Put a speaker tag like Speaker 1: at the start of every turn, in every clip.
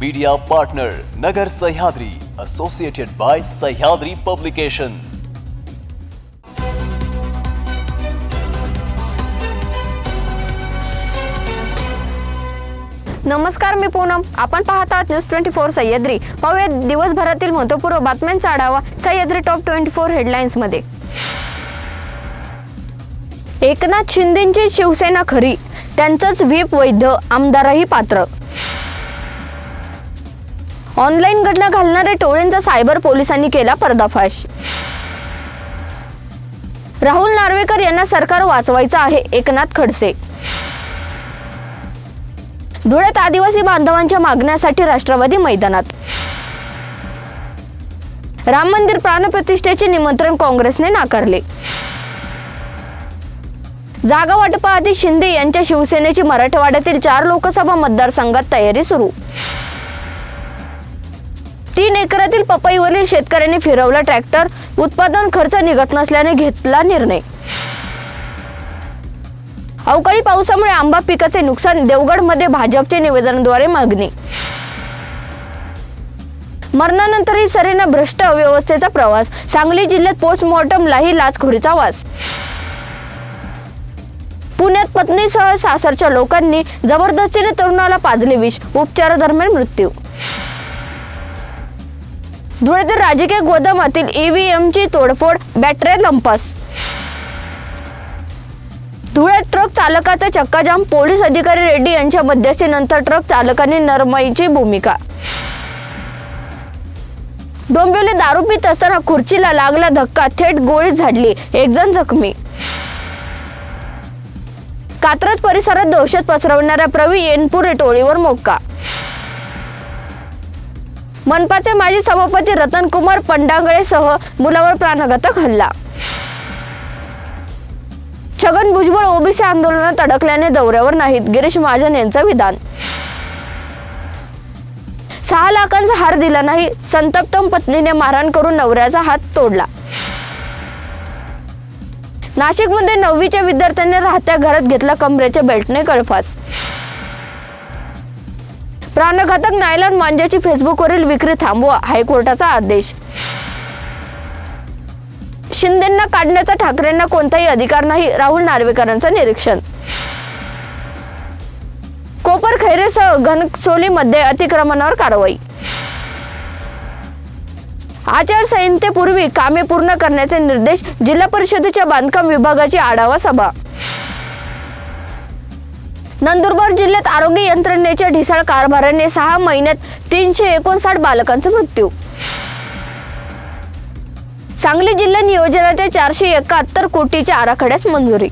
Speaker 1: Media partner Nagar Sahyadri associated by Sahyadri publication
Speaker 2: नमस्कार मी पूनम. आपण पाहत आहात न्यूज ट्वेंटी फोर सह्याद्री. पाहूया दिवसभरातील महत्त्वपूर्ण बातम्यांचा आढावा सह्याद्री टॉप ट्वेंटी फोर हेडलाईन्समध्ये. एकनाथ शिंदेची शिवसेना खरी. त्यांचंच व्हीप वैध आमदारही पात्र. ऑनलाईन घटना घालणारे टोळींचा सायबर पोलिसांनी केला पर्दाफाश. राहुल नार्वेकर यांना सरकार वाचवायचं आहे एकनाथ खडसे. धुळ्यात आदिवासी बांधवांच्या मागण्यासाठी राष्ट्रवादी मैदानात. राम मंदिर प्राणप्रतिष्ठेचे निमंत्रण काँग्रेसने नाकारले. जागा वाटपाआधी शिंदे यांच्या शिवसेनेची मराठवाड्यातील चार लोकसभा मतदारसंघात तयारी सुरू. एकरातील पपईवरील शेतकऱ्यांनी फिरवला ट्रॅक्टर. उत्पादन खर्च निघत नसल्याने घेतला निर्णय. अवकाळी पावसामुळे आंबा पिकाचे नुकसान देवगडमध्ये भाजपचे निवेदनाद्वारे मागणी. मरणानंतरही सरेना भ्रष्ट अव्यवस्थेचा प्रवास. सांगली जिल्ह्यात पोस्टमॉर्टमलाही लाचखोरीचा वास. पुण्यात पत्नीसह सासरच्या लोकांनी जबरदस्तीने तरुणाला पाजले विष. उपचारादरम्यान मृत्यू. धुळ्यातील राजकीय गोदामातील ईव्हीएमची तोडफोड बॅटऱ्या लंपास. धुळ्यात ट्रक चालकाचा चक्काजाम पोलीस अधिकारी रेड्डी यांच्या मध्यस्थीनंतर ट्रक चालकाने नरमाईची भूमिका. डोंबिवली दारू पित असताना खुर्चीला लागला धक्का थेट गोळी झाडली एक जण जखमी. कात्रज परिसरात दहशत पसरवणाऱ्या प्रवी येनपुरे टोळीवर मोक्का मनपाचे माजी सभापती रतन कुमार पंडांगळेसह मुलावर प्राणघातक हल्ला. छगन भुजबळ ओबीसी आंदोलनात अडकल्याने दौऱ्यावर नाहीत. गिरीश महाजन यांचं विधान. सहा लाखांचा हार दिला नाही. संतप्तम पत्नीने मारहाण करून नवऱ्याचा हात तोडला. नाशिकमध्ये नववीच्या विद्यार्थ्यांनी राहत्या घरात घेतला कमरेच्या बेल्टने कळफास प्राणघातक नायलॉन मांजाची फेसबुकवरील विक्री थांबवा हायकोर्टाचा आदेश. शिंदेंना काढण्याचा ठाकरेंना कोणताही अधिकार नाही राहुल नार्वेकरांचं निरीक्षण. कोपर खैरेसह घनसोलीमध्ये अतिक्रमणावर कारवाई. आचारसंहितेपूर्वी कामे पूर्ण करण्याचे निर्देश जिल्हा परिषदेच्या बांधकाम विभागाची आढावा सभा. नंदुरबार जिल्ह्यात आरोग्य यंत्रणेच्या ढिसाळ कारभाराने सहा महिन्यात तीनशे एकोणसाठ बालकांचा मृत्यू. सांगली जिल्हा नियोजनाच्या चारशे एकाहत्तर कोटीच्या आराखड्यास मंजुरी.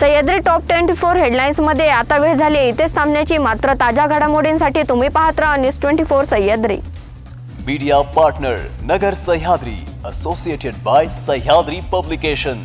Speaker 2: सह्याद्री टॉप ट्वेंटी फोर हेडलाईन्समध्ये आता वेळ झाली इथेच थांबण्याची मात्र ताज्या घडामोडींसाठी तुम्ही पाहत राहा news twenty four Sahyadri.
Speaker 1: Media partner Nagar Sahyadri associated by Sahyadri publication